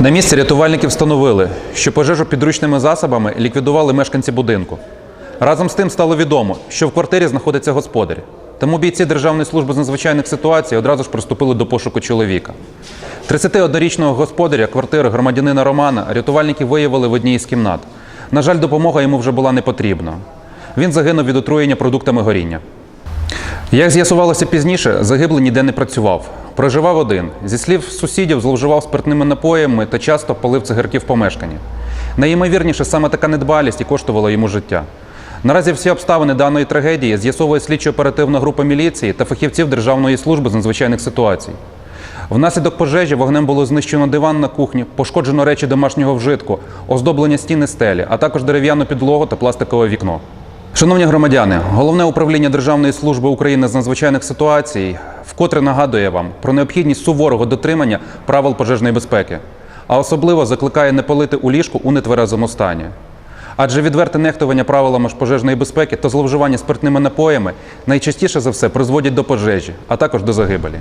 На місці рятувальники встановили, що пожежу підручними засобами ліквідували мешканці будинку. Разом з тим стало відомо, що в квартирі знаходиться господар. Тому бійці Державної служби з надзвичайних ситуацій одразу ж приступили до пошуку чоловіка. 31-річного господаря квартири громадянина Романа рятувальники виявили в одній із кімнат. На жаль, допомога йому вже була не потрібна. Він загинув від отруєння продуктами горіння. Як з'ясувалося пізніше, загиблий ніде не працював. Проживав один. Зі слів сусідів, зловживав спиртними напоями та часто палив цигарки в помешканні. Найімовірніше, саме така недбалість і коштувала йому життя. Наразі всі обставини даної трагедії з'ясовує слідчо-оперативна група міліції та фахівців Державної служби з надзвичайних ситуацій. Внаслідок пожежі вогнем було знищено диван на кухні, пошкоджено речі домашнього вжитку, оздоблення стіни стелі, а також дерев'яну підлогу та пластикове вікно. Шановні громадяни, головне управління Державної служби України з надзвичайних ситуацій вкотре нагадує вам про необхідність суворого дотримання правил пожежної безпеки, а особливо закликає не палити у ліжку у нетверезому стані. Адже відверте нехтування правилами пожежної безпеки та зловживання спиртними напоями найчастіше за все призводять до пожежі, а також до загибелі.